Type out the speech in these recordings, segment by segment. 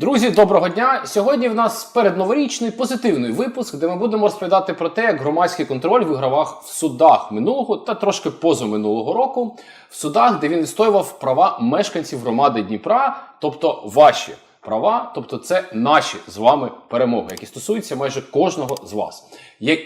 Друзі, доброго дня! Сьогодні в нас передноворічний позитивний випуск, де ми будемо розповідати про те, як громадський контроль вигравав в судах минулого та трошки позаминулого року, в судах, де він відстоював права мешканців громади Дніпра, тобто ваші права, тобто це наші з вами перемоги, які стосуються майже кожного з вас.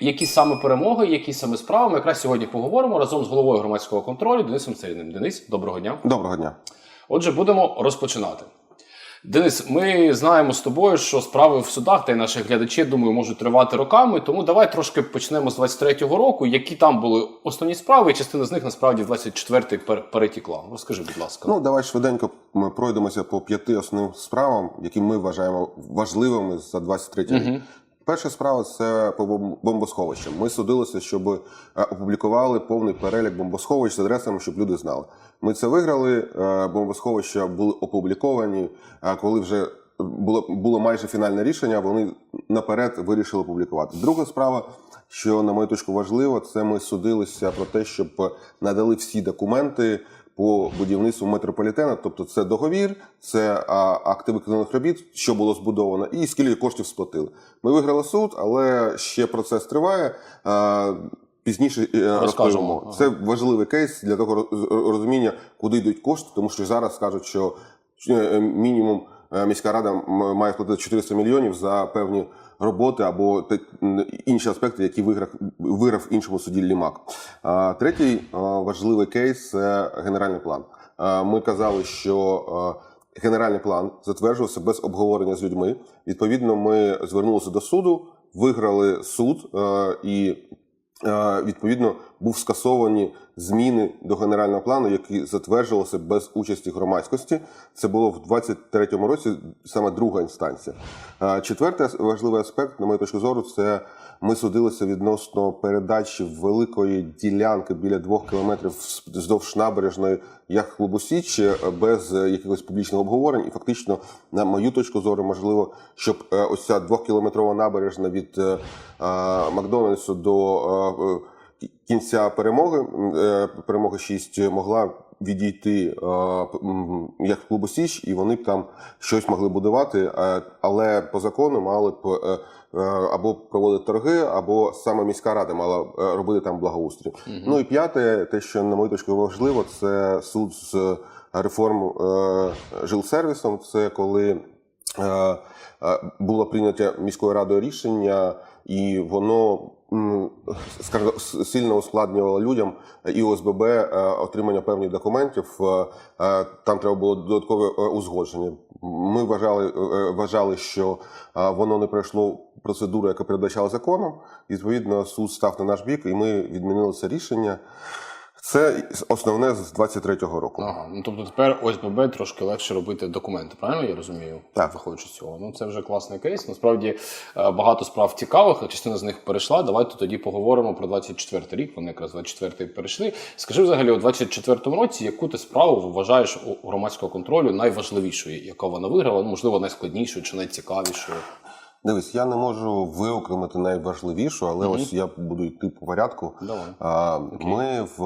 Які саме перемоги, які саме справи, ми якраз сьогодні поговоримо разом з головою громадського контролю Денисом Царіним. Денис, доброго дня. Доброго дня. Отже, будемо розпочинати. Денис, ми знаємо з тобою, що справи в судах та й наші глядачі, думаю, можуть тривати роками. Тому давай трошки почнемо з 23-го року. Які там були основні справи, і частина з них насправді 24-й перетікла. Розкажи, будь ласка. Ну давай швиденько ми пройдемося по п'яти основним справам, які ми вважаємо важливими за 23 рік. Перша справа це по бом- бомбосховищам. Ми судилися, щоб е, опублікували повний перелік бомбосховищ з адресами, щоб люди знали. Ми це виграли. е, Бомбосховища були опубліковані. А коли вже було було майже фінальне рішення, вони наперед вирішили публікувати. Друга справа, що на мою точку важливо, це ми судилися про те, щоб надали всі документи по будівництву метрополітена, тобто це договір, це акти виконаних робіт, що було збудовано, і скільки коштів сплатили. Ми виграли суд, але ще процес триває. Пізніше е, розкажемо. Це важливий кейс для того розуміння, куди йдуть кошти, тому що зараз кажуть, що е, мінімум міська рада має сплатити 400 мільйонів за певні роботи або інші аспекти, які виграв виграв іншому суді Лімак. Третій е, важливий кейс це генеральний план. Е, Ми казали, що е, генеральний план затверджувався без обговорення з людьми. Відповідно, ми звернулися до суду, виграли суд е, і. Е, Відповідно, був скасовані зміни до генерального плану, які затверджувалися без участі громадськості. Це було в 23-му році саме друга інстанція. Четвертий важливий аспект, на мою точку зору, це ми судилися відносно передачі великої ділянки біля двох кілометрів вздовж набережної яхт-клубу Січ е, без е, якихось публічних обговорень. І фактично, на мою точку зору, можливо, щоб е, ось ця двохкілометрова набережна від Макдональдсу до кінця перемоги, е, перемоги 6, могла відійти як клубу Січ, і вони б там щось могли будувати, але по закону мали б е, е, або проводити торги, або саме міська рада мала робити там благоустрій. Ну і п'яте, те, що на мою точку важливо, це суд з реформ жилсервісом. Це коли було прийнято міською радою рішення, і воно скажімо, сильно ускладнювало людям і ОСББ е, отримання певних документів. Е, е, Там треба було додаткове узгодження. Ми вважали, вважали, що воно не пройшло процедуру, яка передбачала законом. Відповідно, суд став на наш бік, і ми відмінили це рішення. Це основне з 23-го року. Ага, ну тобто тепер ОСББ трошки легше робити документи, правильно я розумію? Так. Виходячи з цього. Ну це вже класний кейс. Насправді е, багато справ цікавих, частина з них перейшла. Давайте тоді поговоримо про 24 рік. Вони якраз 24-й перейшли. Скажи взагалі, у 24-му році, яку ти справу вважаєш у громадського контролю найважливішою, яка вона виграла, ну можливо, найскладнішою чи найцікавішою? Дивись, я не можу виокремити найважливішу, але ось я буду йти по порядку. Давай. А, Ми в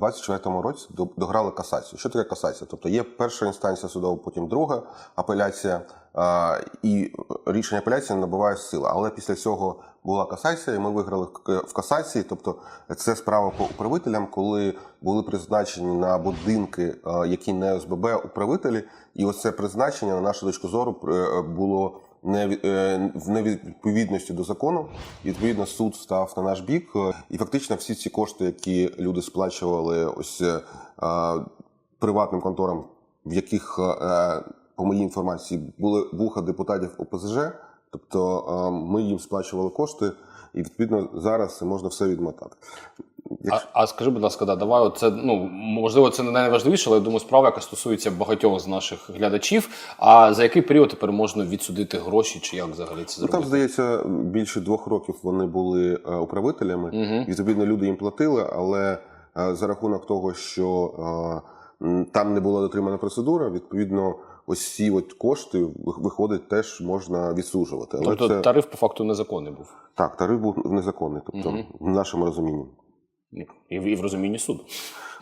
24-му році дограли касацію. Що таке касація? Тобто є перша інстанція судова, потім друга апеляція, а, і рішення апеляції набуває сили. Але після цього була касація, і ми виграли в касації. Тобто це справа по управителям, коли були призначені на будинки, які не ОСББ, управителі, і оце призначення, на нашу точку зору, було е, в невідповідності до закону. Відповідно, суд став на наш бік, е, і фактично всі ці кошти, які люди сплачували ось е, е, приватним конторам, в яких, е, по моїй інформації, були вуха депутатів ОПЗЖ, тобто е, ми їм сплачували кошти, і відповідно зараз можна все відмотати. А, а скажи, будь ласка, да, давай оце, ну можливо, це не найважливіше, але я думаю, справа, яка стосується багатьох з наших глядачів. А за який період тепер можна відсудити гроші, чи як взагалі це Ну, там, здається, більше двох років вони були е, управителями. Мгм. Відповідно, люди їм платили, але е, за рахунок того, що е, там не була дотримана процедура, відповідно, ось ці от кошти виходить, теж можна відсуджувати. Але Тобто це тариф по факту незаконний був. так, тариф був незаконний, тобто Мгм. в нашому розумінні. І в, і в розумінні суду.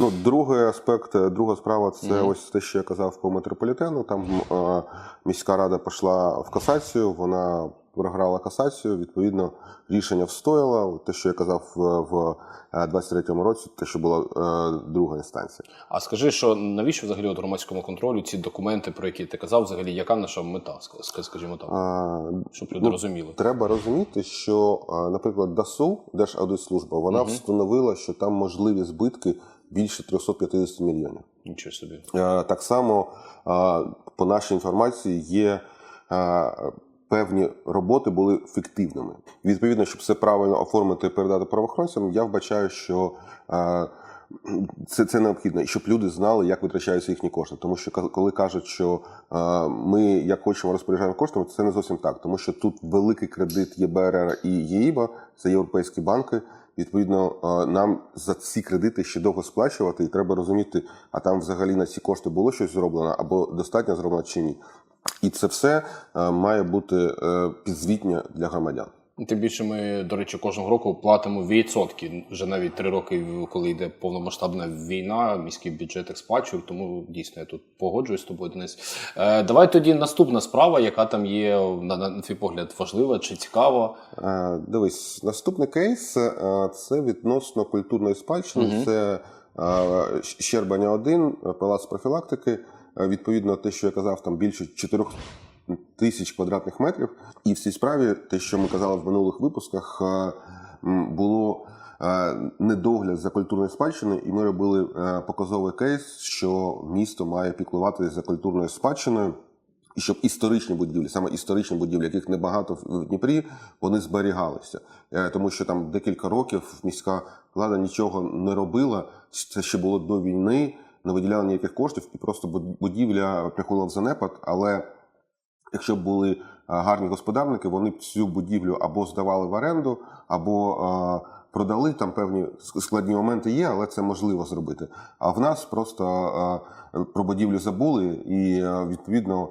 Ну, другий аспект, е, друга справа це Мгм. ось те, що я казав по метрополітену. Там е, міська рада пішла в касацію, вона програла касацію. Відповідно, рішення встояло. Те, що я казав в, в е, 23-му році, те, що була е, друга інстанція. А скажи, що навіщо взагалі от громадському контролю ці документи, про які ти казав, взагалі, яка наша мета, скажімо так, А, щоб люди ну, розуміли. Треба розуміти, що, е, наприклад, ДАСУ, Держаудитслужба, вона Мгм. встановила, що там можливі збитки більше 350 мільйонів. Нічого собі. Е, Так само, е, по нашій інформації, є е, певні роботи були фіктивними. Відповідно, щоб все правильно оформити і передати правоохоронцям, я вбачаю, що е, це, це необхідно, щоб люди знали, як витрачаються їхні кошти. Тому що коли кажуть, що е, ми як хочемо розпоряджаємо коштами, це не зовсім так, тому що тут великий кредит ЄБРР і ЄІБА, це європейські банки. Відповідно, е, нам за ці кредити ще довго сплачувати, і треба розуміти, а там взагалі на ці кошти було щось зроблено або достатньо зроблено чи ні. І це все е, має бути е, підзвітня для громадян. Тим більше ми, до речі, кожного року платимо відсотки. Вже навіть три роки, коли йде повномасштабна війна, міський бюджет їх сплачує, тому дійсно я тут погоджуюсь з тобою, Денис. Е, давай тоді наступна справа, яка там є, на, на твій погляд, важлива чи цікава. Е, Дивись, наступний кейс е, це відносно культурної спадщини. Мгм. Це е, Щербаня 1, палац профілактики. Е, Відповідно, те, що я казав, там більше 4 тисяч квадратних метрів. І в цій справі, те, що ми казали в минулих випусках, е, було е, недогляд за культурною спадщиною, і ми робили е, показовий кейс, що місто має піклуватися за культурною спадщиною. І щоб історичні будівлі, саме історичні будівлі, яких небагато в Дніпрі, вони зберігалися. Тому що там декілька років міська влада нічого не робила. Це ще було до війни, не виділяла ніяких коштів, і просто буд- будівля приходила в занепад. Але якщо б були е, гарні господарники, вони б цю будівлю або здавали в оренду, або е, продали. Там певні складні моменти є, але це можливо зробити. А в нас просто е, про будівлю забули, і відповідно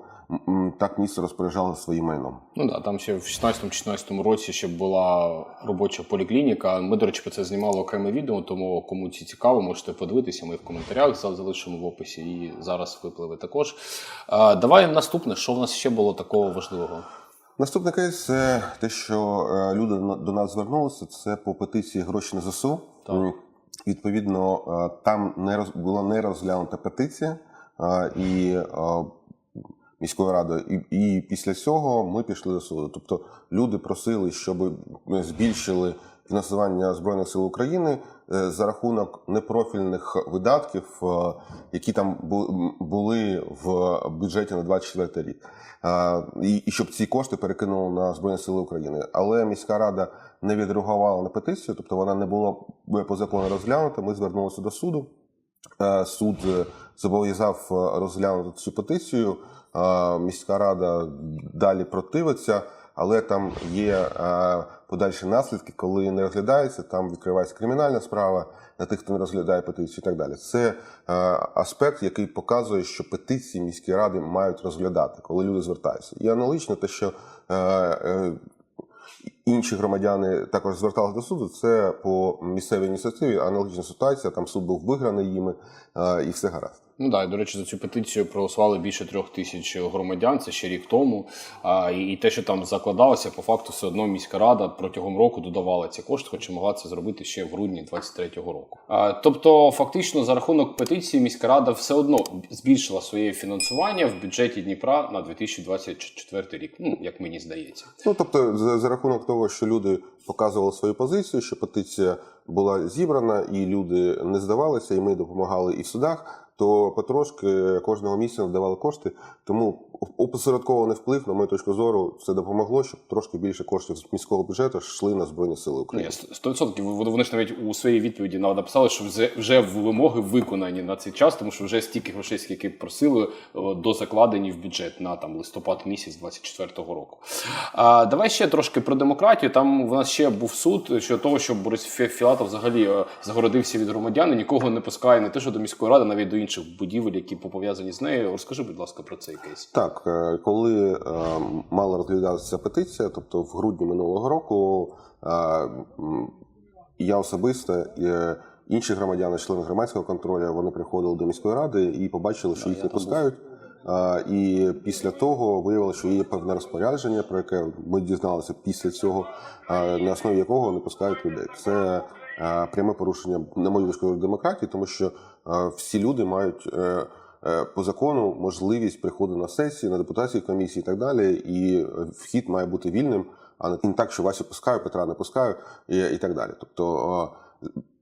так місто розпоряджало своїм майном. Ну да, там ще в 16-16 році ще була робоча поліклініка. Ми, до речі, про це знімали окреме відео, тому кому ці цікаво, можете подивитися. Ми в коментарях залишимо в описі і зараз випливе також. А, давай наступне, що в нас ще було такого важливого? Наступний кейс це те, що е, люди до нас звернулися. Це по петиції гроші на ЗСУ. Так. Відповідно, е, там не роз була не розглянута петиція е, і міською радою, і, і після цього ми пішли до суду. Тобто люди просили, щоб збільшили фінансування збройних сил України е, за рахунок непрофільних видатків, е, які там були в бюджеті на 24 рік. Е, І, і щоб ці кошти перекинули на Збройні Сили України. Але міська рада не відреагувала на петицію, тобто вона не була по закону розглянута. Ми звернулися до суду. Е, Суд е, зобов'язав е, розглянути цю петицію. Міська рада далі противиться, але там є подальші наслідки, коли не розглядається, там відкривається кримінальна справа на тих, хто не розглядає петицію і так далі. Це аспект, який показує, що петиції міської ради мають розглядати, коли люди звертаються. І аналогічно те, що інші громадяни також зверталися до суду. Це по місцевій ініціативі аналогічна ситуація. Там суд був виграний їми, і все гаразд. Ну да, і, до речі, за цю петицію проголосували більше трьох тисяч громадян. Це ще рік тому. А, і, і те, що там закладалося, по факту, все одно міська рада протягом року додавала ці кошти, хоча могла це зробити ще в грудні 23-го року. А, тобто, фактично, за рахунок петиції міська рада все одно збільшила своє фінансування в бюджеті Дніпра на 2024 рік. Ну як мені здається. Ну тобто, за, за рахунок того, що люди показували свою позицію, що петиція була зібрана, і люди не здавалися, і ми допомагали і в судах. То потрошки кожного місяця надавали кошти. Тому опосередкований вплив, на мою точку зору, це допомогло, щоб трошки більше коштів з міського бюджету йшли на збройні сили України. 100%. Вони вони ж навіть у своїй відповіді написали, що вже, вже вимоги виконані на цей час, тому що вже стільки грошей, скільки просили, о, дозакладені в бюджет на там листопад місяць 24-го року. А, давай ще трошки про демократію. Там в нас ще був суд щодо того, що Борис Фі- Філатов взагалі е, загородився від громадян і нікого не пускає не те, що до міської ради, навіть до інших будівель, які пов'язані з нею. Розкажи, будь ласка, про цей кейс. Так, е, коли е, мала розглядатися петиція, тобто в грудні минулого року, е, я особисто, інші громадяни, члени громадського контролю, вони приходили до міської ради і побачили, що їх не пускають. І після того виявилося, що є певне розпорядження, про яке ми дізналися після цього, на основі якого не пускають людей. Це пряме порушення, на мою зору, демократії, тому що всі люди мають е, е, по закону можливість приходу на сесії, на депутатські комісії і так далі. І вхід має бути вільним, а не так, що Васю пускаю, Петра не пускаю і, і так далі. Тобто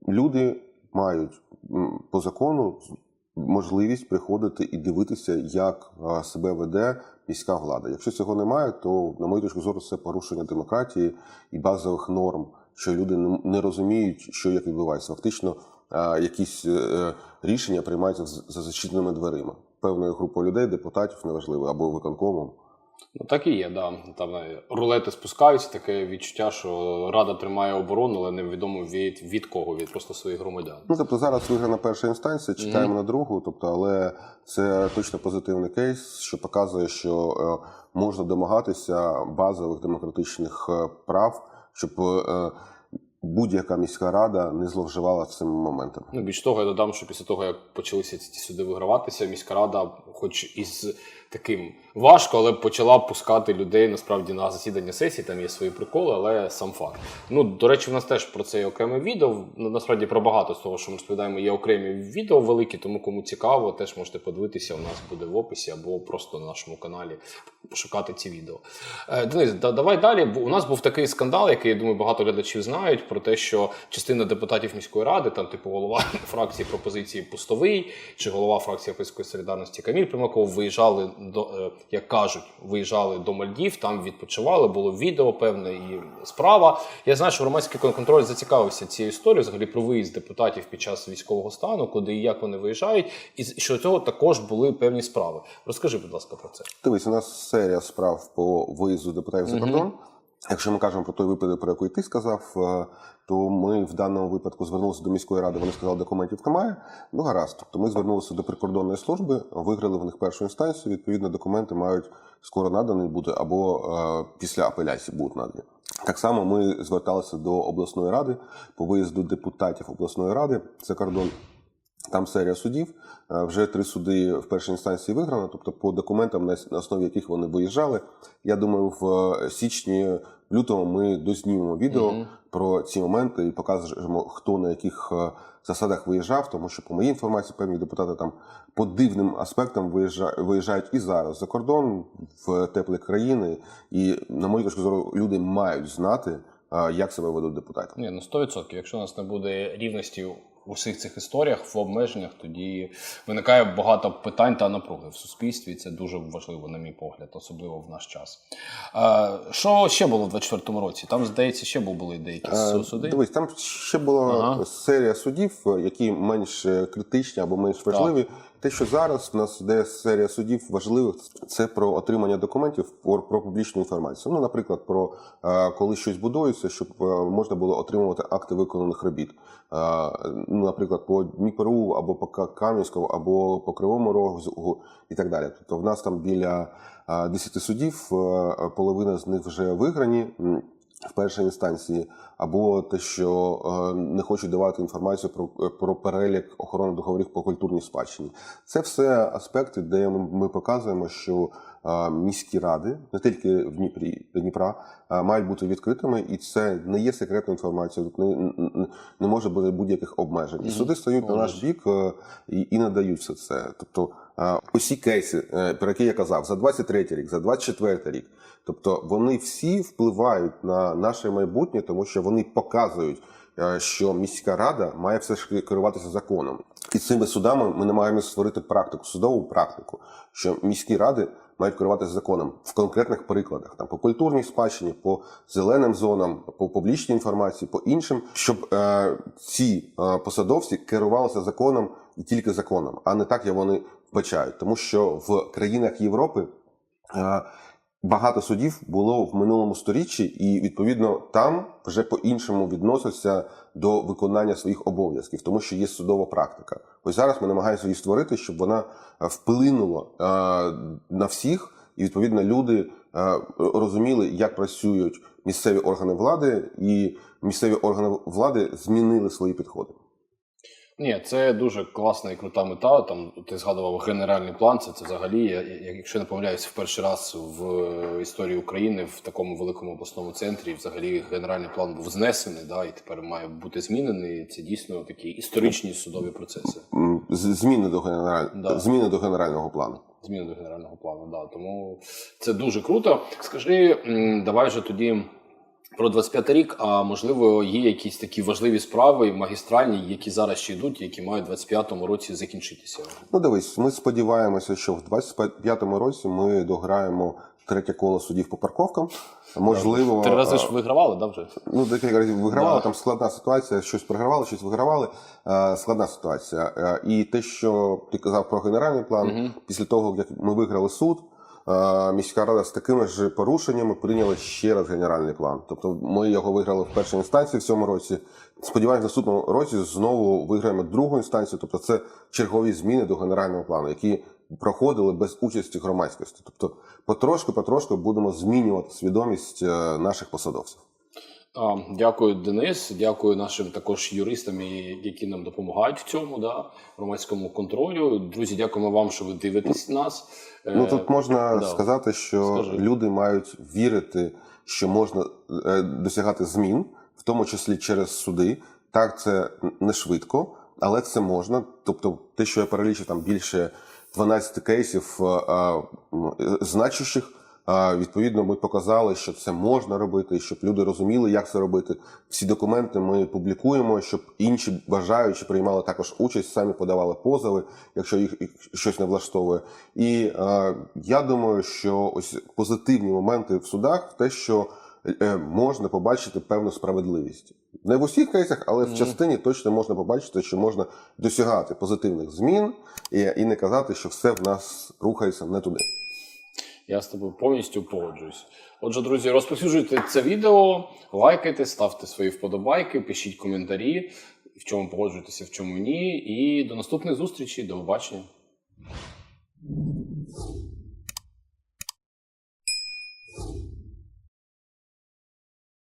люди мають по закону можливість приходити і дивитися, як себе веде міська влада. Якщо цього немає, то на мою точку зору це порушення демократії і базових норм, що люди не- розуміють, що як відбувається. Фактично, якісь е, рішення приймаються за зачиненими дверима. Певною групою людей, депутатів, неважливо, або виконкомом. Ну так і є, да. Там е, рулети спускаються, таке відчуття, що рада тримає оборону, але невідомо від, від кого, від просто своїх громадян. Ну тобто зараз виграна перша інстанція, чекаємо на другу. Тобто, але це точно позитивний кейс, що показує, що е, можна домагатися базових демократичних е, прав, щоб е, будь-яка міська рада не зловживала цим моментом. Ну, більш того, я додам, що після того, як почалися ці суди виграватися, міська рада, хоч із таким важко, але почала пускати людей насправді на засідання сесії. Там є свої приколи, але сам факт. Ну, до речі, в нас теж про це є окреме відео. Ну, насправді про багато з того, що ми розповідаємо, є окремі відео великі, тому кому цікаво, теж можете подивитися. У нас буде в описі або просто на нашому каналі пошукати ці відео. Е, Денис, да, давай далі. У нас був такий скандал, який я думаю, багато глядачів знають про те, що частина депутатів міської ради, там, типу, голова фракції пропозиції Пустовий чи голова фракції Європейської солідарності Каміль Примаков виїжджали до, е, як кажуть, виїжджали до Мальдів, там відпочивали, було відео певне і справа. Я знаю, що громадський контроль зацікавився цією історією, взагалі про виїзд депутатів під час військового стану, куди і як вони виїжджають, і що цього також були певні справи. Розкажи, будь ласка, про це. Дивись, у нас серія справ по виїзду депутатів за кордон. Якщо ми кажемо про той випадок, про який ти сказав, е, то ми в даному випадку звернулися до міської ради. Вони сказали, документів немає. Ну гаразд. Тобто ми звернулися до прикордонної служби, виграли в них першу інстанцію. Відповідно, документи мають скоро надані бути або е, після апеляції будуть надані. Так само ми зверталися до обласної ради по виїзду депутатів обласної ради за кордон. Там серія судів. Е, Вже три суди в першій інстанції виграно, тобто по документам, на основі яких вони виїжджали. Я думаю, в січні, лютому ми дознімемо відео Мгм. про ці моменти і покажемо, хто на яких е, засадах виїжджав, тому що по моїй інформації певні депутати там по дивним аспектам виїжджа- виїжджають і зараз за кордон в теплі країни. І на мою точку зору, люди мають знати, е, як себе ведуть депутати. Ні, ну 100%. Якщо у нас не буде рівності у всіх цих історіях, в обмеженнях, тоді виникає багато питань та напруги в суспільстві. і Це дуже важливо, на мій погляд, особливо в наш час. А, що ще було в 24-му році? Там, здається, ще були деякі Е, суди. Дивись, там ще була Ага. серія судів, е, які менш е, критичні або менш важливі. Те, що зараз в нас йде серія судів важливих, це про отримання документів про, публічну інформацію. Ну, наприклад, про е, коли щось будується, щоб е, можна було отримувати акти виконаних робіт. Е, ну, наприклад, по Дніпру або по Кам'янському, або по Кривому Рогу і так далі. Тобто, в нас там біля е, 10 судів, половина з них вже виграні. В першій інстанції, або те, що е, не хочуть давати інформацію про, про перелік охорони договорів по культурній спадщині. Це все аспекти, де ми, показуємо, що е, міські ради, не тільки в Дніпрі Дніпра, е, мають бути відкритими, і це не є секретна інформація. Тут не, не, може бути будь-яких обмежень. І суди стають на наш бік е, і, і надають все це. Тобто е, усі кейси, е, про які я казав, за 23 рік, за 24 рік. Тобто вони всі впливають на наше майбутнє, тому що вони показують, е, що міська рада має все ж керуватися законом. І цими судами ми намагаємося створити практику, судову практику, що міські ради мають керуватися законом в конкретних прикладах, там по культурній спадщині, по зеленим зонам, по публічній інформації, по іншим, щоб е, ці е, посадовці керувалися законом і тільки законом, а не так, як вони вбачають. Тому що в країнах Європи. е, Багато судів було в минулому сторіччі, і відповідно там вже по-іншому відносяться до виконання своїх обов'язків, тому що є судова практика. Ось зараз ми намагаємося її створити, щоб вона е, вплинула е, на всіх, і відповідно люди розуміли, як працюють місцеві органи влади, і місцеві органи влади змінили свої підходи. Ні, це дуже класна і крута мета. Там ти згадував генеральний план. Це, це взагалі, я- якщо не помиляюсь, в перший раз в історії України в такому великому обласному центрі взагалі генеральний план був знесений, да, і тепер має бути змінений. Це дійсно такі історичні судові процеси. Зміни до генераль... Да. зміни до генерального плану. Зміни до генерального плану. Да. Тому це дуже круто. Скажи, давай же тоді. Про 25 рік, а можливо, є якісь такі важливі справи магістральні, які зараз ще йдуть, які мають у 25-му році закінчитися. Ну, дивись, ми сподіваємося, що в 25-му році ми дограємо третє коло судів по парковкам. Можливо, Три рази е, ж вигравали, да, вже? Ну, декілька разів вигравали, Да. там складна ситуація, щось програвали, щось вигравали. Е, складна ситуація. Е, і те, що ти казав про генеральний план, Мгм. після того, як ми виграли суд, міська рада з такими ж порушеннями прийняла ще раз генеральний план. Тобто ми його виграли в першій інстанції в цьому році. Сподіваюсь, в наступному році знову виграємо другу інстанцію. Тобто, це чергові зміни до генерального плану, які проходили без участі громадськості. Тобто, потрошку, потрошку будемо змінювати свідомість е, наших посадовців. Дякую, Денис. Дякую нашим також юристам, які нам допомагають в цьому, да, громадському контролю. Друзі, дякуємо вам, що ви дивитесь нас. Ну Е, тут можна да. сказати, що Скажи. люди мають вірити, що можна е, досягати змін, в тому числі через суди. Так, це не швидко, але це можна. Тобто, те, що я перелічив там більше 12 кейсів е, е, е, значущих. Відповідно, ми показали, що це можна робити, щоб люди розуміли, як це робити. Всі документи ми публікуємо, щоб інші бажаючі приймали також участь, самі подавали позови, якщо їх щось не влаштовує. І я думаю, що ось позитивні моменти в судах те, що е, можна побачити певну справедливість. Не в усіх кейсах, але в частині точно можна побачити, що можна досягати позитивних змін і не казати, що все в нас рухається не туди. Я з тобою повністю погоджуюсь. Отже, друзі, розповсюджуйте це відео, лайкайте, ставте свої вподобайки, пишіть коментарі, в чому погоджуєтеся, в чому ні. І до наступних зустрічей, до побачення.